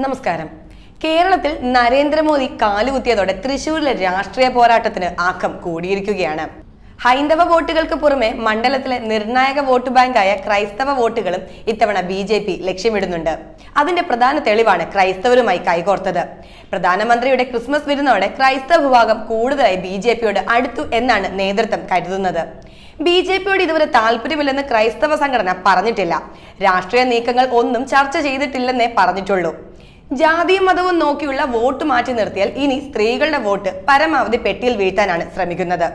നമസ്കാരം. കേരളത്തിൽ നരേന്ദ്രമോദി കാലുകുത്തിയതോടെ തൃശൂരിലെ രാഷ്ട്രീയ പോരാട്ടത്തിന് ആക്കം കൂടിയിരിക്കുകയാണ്. ഹൈന്ദവ വോട്ടുകൾക്ക് പുറമെ മണ്ഡലത്തിലെ നിർണായക വോട്ട് ബാങ്കായ ക്രൈസ്തവ വോട്ടുകളും ഇത്തവണ ബി ജെ പി ലക്ഷ്യമിടുന്നുണ്ട്. അതിന്റെ പ്രധാന തെളിവാണ് ക്രൈസ്തവരുമായി കൈകോർത്തത്. പ്രധാനമന്ത്രിയുടെ ക്രിസ്മസ് വിരുന്നോടെ ക്രൈസ്തവ വിഭാഗം കൂടുതലായി ബി ജെ പിയോട് അടുത്തു എന്നാണ് നേതൃത്വം കരുതുന്നത്. ബി ജെ പിയോട് ഇതുവരെ താല്പര്യമില്ലെന്ന് ക്രൈസ്തവ സംഘടന പറഞ്ഞിട്ടില്ല. രാഷ്ട്രീയ നീക്കങ്ങൾ ഒന്നും ചർച്ച ചെയ്തിട്ടില്ലെന്നേ പറഞ്ഞിട്ടുള്ളൂ. ജാതിയും മതവും നോക്കിയുള്ള വോട്ട് മാറ്റി നിർത്തിയാൽ ഇനി സ്ത്രീകളുടെ വോട്ട് പരമാവധി പെട്ടിയിൽ വീഴ്ത്താനാണ് ശ്രമിക്കുന്നത്.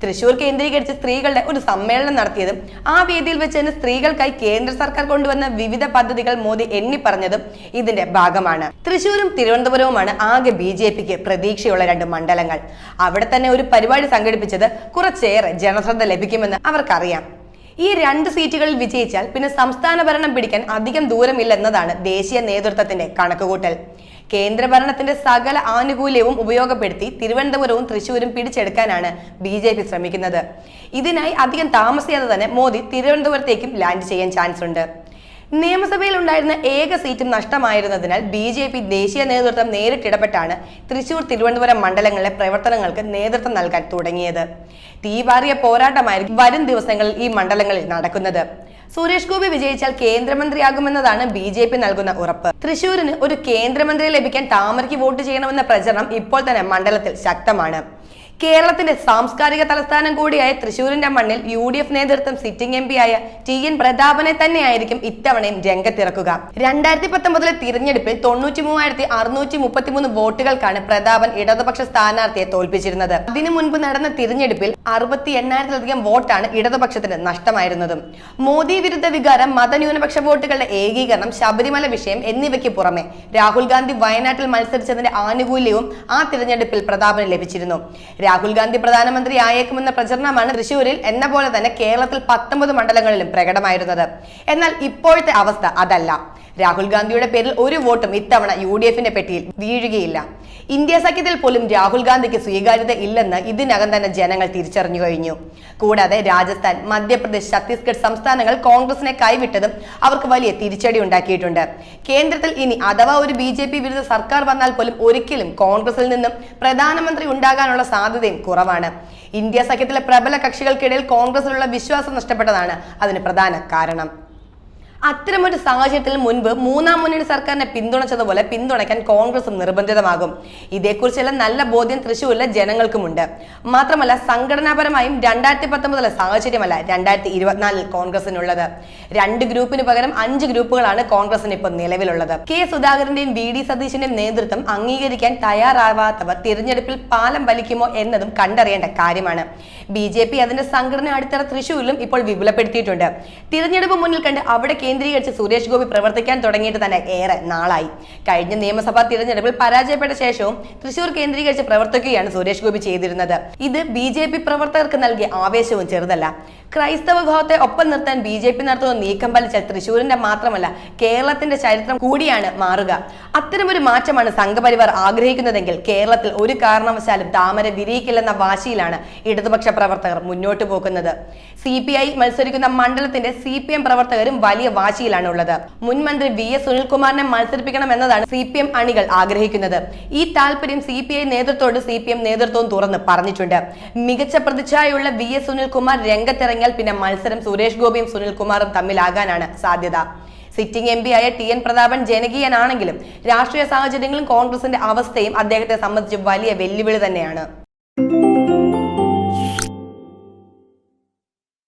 തൃശൂർ കേന്ദ്രീകരിച്ച് സ്ത്രീകളുടെ ഒരു സമ്മേളനം നടത്തിയതും ആ വേദിയിൽ വെച്ച് തന്നെ സ്ത്രീകൾക്കായി കേന്ദ്ര സർക്കാർ കൊണ്ടുവന്ന വിവിധ പദ്ധതികൾ മോദി എണ്ണി പറഞ്ഞതും ഇതിന്റെ ഭാഗമാണ്. തൃശൂരും തിരുവനന്തപുരവുമാണ് ആകെ ബി ജെ പിക്ക് പ്രതീക്ഷയുള്ള രണ്ട് മണ്ഡലങ്ങൾ. അവിടെ തന്നെ ഒരു പരിപാടി സംഘടിപ്പിച്ചത് കുറച്ചേറെ ജനശ്രദ്ധ ലഭിക്കുമെന്ന് അവർക്കറിയാം. ഈ രണ്ട് സീറ്റുകളിൽ വിജയിച്ചാൽ പിന്നെ സംസ്ഥാന ഭരണം പിടിക്കാൻ അധികം ദൂരമില്ലെന്നതാണ് ദേശീയ നേതൃത്വത്തിന്റെ കണക്കുകൂട്ടൽ. കേന്ദ്ര ഭരണത്തിന്റെ സകല ആനുകൂല്യവും ഉപയോഗപ്പെടുത്തി തിരുവനന്തപുരവും തൃശൂരും പിടിച്ചെടുക്കാനാണ് ബി ജെ പി ശ്രമിക്കുന്നത്. ഇതിനായി അധികം താമസിയാതെ തന്നെ മോദി തിരുവനന്തപുരത്തേക്കും ലാൻഡ് ചെയ്യാൻ ചാൻസ് ഉണ്ട് നിയമസഭയിൽ ഉണ്ടായിരുന്ന ഏക സീറ്റും നഷ്ടമായിരുന്നതിനാൽ ബി ജെ പി ദേശീയ നേതൃത്വം നേരിട്ടിടപെട്ടാണ് തൃശൂർ തിരുവനന്തപുരം മണ്ഡലങ്ങളിലെ പ്രവർത്തനങ്ങൾക്ക് നേതൃത്വം നൽകാൻ തുടങ്ങിയത്. തീപാറിയ പോരാട്ടമായിരിക്കും വരും ദിവസങ്ങളിൽ ഈ മണ്ഡലങ്ങളിൽ നടക്കുന്നത്. സുരേഷ് ഗോപി വിജയിച്ചാൽ കേന്ദ്രമന്ത്രിയാകുമെന്നതാണ് ബി ജെ പി നൽകുന്ന ഉറപ്പ്. തൃശൂരിന് ഒരു കേന്ദ്രമന്ത്രിയെ ലഭിക്കാൻ താമരയ്ക്ക് വോട്ട് ചെയ്യണമെന്ന പ്രചരണം ഇപ്പോൾ തന്നെ മണ്ഡലത്തിൽ ശക്തമാണ്. കേരളത്തിന്റെ സാംസ്കാരിക തലസ്ഥാനം കൂടിയായ തൃശൂരിന്റെ മണ്ണിൽ യു ഡി എഫ് നേതൃത്വം സിറ്റിംഗ് എം ആയ ടി എൻ പ്രതാപനെ തന്നെയായിരിക്കും ഇത്തവണയും രംഗത്തിറക്കുക. രണ്ടായിരത്തി പത്തൊമ്പതിലെ തിരഞ്ഞെടുപ്പിൽ തൊണ്ണൂറ്റി മൂവായിരത്തി അറുന്നൂറ്റി മുപ്പത്തിമൂന്ന് വോട്ടുകൾക്കാണ് പ്രതാപൻ ഇടതുപക്ഷ സ്ഥാനാർത്ഥിയെ തോൽപ്പിച്ചിരുന്നത്. അതിനു മുൻപ് നടന്ന തിരഞ്ഞെടുപ്പിൽ അറുപത്തി എണ്ണായിരത്തിലധികം വോട്ടാണ് ഇടതുപക്ഷത്തിന് നഷ്ടമായിരുന്നതും. മോദി വിരുദ്ധ വികാരം മതന്യൂനപക്ഷ വോട്ടുകളുടെ ഏകീകരണം ശബരിമല വിഷയം എന്നിവയ്ക്ക് പുറമെ രാഹുൽ ഗാന്ധി വയനാട്ടിൽ മത്സരിച്ചതിന്റെ ആനുകൂല്യവും ആ തിരഞ്ഞെടുപ്പിൽ പ്രതാപന് ലഭിച്ചിരുന്നു. രാഹുൽ ഗാന്ധി പ്രധാനമന്ത്രി ആയേക്കുമെന്ന പ്രചരണമാണ് തൃശൂരിൽ എന്ന പോലെ തന്നെ കേരളത്തിൽ പത്തൊമ്പത് മണ്ഡലങ്ങളിലും പ്രകടമായിരുന്നത്. എന്നാൽ ഇപ്പോഴത്തെ അവസ്ഥ അതല്ല. രാഹുൽ ഗാന്ധിയുടെ പേരിൽ ഒരു വോട്ടും ഇത്തവണ യു ഡി എഫിന്റെ പെട്ടിയിൽ വീഴുകയില്ല. ഇന്ത്യ സഖ്യത്തിൽ പോലും രാഹുൽ ഗാന്ധിക്ക് സ്വീകാര്യത ഇല്ലെന്ന് ഇതിനകം തന്നെ ജനങ്ങൾ തിരിച്ചറിഞ്ഞു കഴിഞ്ഞു. കൂടാതെ രാജസ്ഥാൻ മധ്യപ്രദേശ് ഛത്തീസ്ഗഡ് സംസ്ഥാനങ്ങൾ കോൺഗ്രസിനെ കൈവിട്ടതും അവർക്ക് വലിയ തിരിച്ചടി ഉണ്ടാക്കിയിട്ടുണ്ട്. കേന്ദ്രത്തിൽ ഇനി അഥവാ ഒരു ബി ജെ പി വിരുദ്ധ സർക്കാർ വന്നാൽ പോലും ഒരിക്കലും കോൺഗ്രസിൽ നിന്നും പ്രധാനമന്ത്രി ഉണ്ടാകാനുള്ള സാധ്യതയും കുറവാണ്. ഇന്ത്യ സഖ്യത്തിലെ പ്രബല കക്ഷികൾക്കിടയിൽ കോൺഗ്രസിലുള്ള വിശ്വാസം നഷ്ടപ്പെട്ടതാണ് അതിന് പ്രധാന കാരണം. അത്തരമൊരു സാഹചര്യത്തിൽ മുൻപ് മൂന്നാം മുന്നണി സർക്കാരിനെ പിന്തുണച്ചതുപോലെ പിന്തുണയ്ക്കാൻ കോൺഗ്രസും നിർബന്ധിതമാകും. ഇതേക്കുറിച്ചുള്ള നല്ല ബോധ്യം തൃശ്ശൂരിലെ ജനങ്ങൾക്കുമുണ്ട്. മാത്രമല്ല സംഘടനാപരമായും രണ്ടായിരത്തി പത്തൊമ്പതിലെ സാഹചര്യമല്ല രണ്ടായിരത്തി ഇരുപത്തിനാലിൽ കോൺഗ്രസിനുള്ളത്. രണ്ട് ഗ്രൂപ്പിന് പകരം അഞ്ച് ഗ്രൂപ്പുകളാണ് കോൺഗ്രസിന് ഇപ്പോൾ നിലവിലുള്ളത്. കെ സുധാകരന്റെയും വി ഡി സതീശിന്റെയും നേതൃത്വം അംഗീകരിക്കാൻ തയ്യാറാവാത്തവർ തിരഞ്ഞെടുപ്പിൽ പാലം വലിക്കുമോ എന്നതും കണ്ടറിയേണ്ട കാര്യമാണ്. ബി ജെ പി അതിന്റെ സംഘടന അടിത്തറ തൃശ്ശൂരിലും ഇപ്പോൾ വിപുലപ്പെടുത്തിയിട്ടുണ്ട്. തിരഞ്ഞെടുപ്പ് മുന്നിൽ കണ്ട് അവിടെ കേന്ദ്രീകരിച്ച് സുരേഷ് ഗോപി പ്രവർത്തിക്കാൻ തുടങ്ങിയിട്ട് തന്നെ ഏറെ നാളായി. കഴിഞ്ഞ നിയമസഭാ തിരഞ്ഞെടുപ്പിൽ പരാജയപ്പെട്ട ശേഷവും തൃശൂർ കേന്ദ്രീകരിച്ച് പ്രവർത്തിക്കുകയാണ് സുരേഷ് ഗോപി ചെയ്തിരുന്നത്. ഇത് ബി പ്രവർത്തകർക്ക് നൽകിയ ആവേശവും ചെറുതല്ല. ക്രൈസ്തവ വിഭാഗത്തെ ഒപ്പം നിർത്താൻ ബി ജെ പി നടത്തുന്ന നീക്കം പലിച്ച തൃശൂരിന്റെ മാത്രമല്ല കേരളത്തിന്റെ ചരിത്രം കൂടിയാണ് മാറുക. അത്തരമൊരു മാറ്റമാണ് സംഘപരിവാർ ആഗ്രഹിക്കുന്നതെങ്കിൽ കേരളത്തിൽ ഒരു കാരണവശാലും താമര വിരിയിക്കില്ലെന്ന വാശിയിലാണ് ഇടതുപക്ഷ പ്രവർത്തകർ മുന്നോട്ട് പോകുന്നത്. സി പി ഐ മത്സരിക്കുന്ന മണ്ഡലത്തിന്റെ സി പി എം പ്രവർത്തകരും വലിയ വാശിയിലാണ് ഉള്ളത് മുൻ മന്ത്രി വി എസ് സുനിൽകുമാറിനെ മത്സരിപ്പിക്കണം എന്നതാണ് സി പി എം അണികൾ ആഗ്രഹിക്കുന്നത്. ഈ താല്പര്യം സി പി ഐ നേതൃത്വത്തോട് സി പി എം നേതൃത്വവും തുറന്ന് പറഞ്ഞിട്ടുണ്ട്. മികച്ച പ്രതിച്ഛായുള്ള വി എസ് സുനിൽകുമാർ രംഗത്തിറങ്ങിയാൽ പിന്നെ മത്സരം സുരേഷ് ഗോപിയും സുനിൽകുമാറും തമ്മിലാകാനാണ് സാധ്യത. സിറ്റിംഗ് എം ആയ ടി എൻ പ്രതാപൻ ജനകീയനാണെങ്കിലും രാഷ്ട്രീയ സാഹചര്യങ്ങളും കോൺഗ്രസിന്റെ അവസ്ഥയും അദ്ദേഹത്തെ സംബന്ധിച്ച് വലിയ വെല്ലുവിളി തന്നെയാണ്.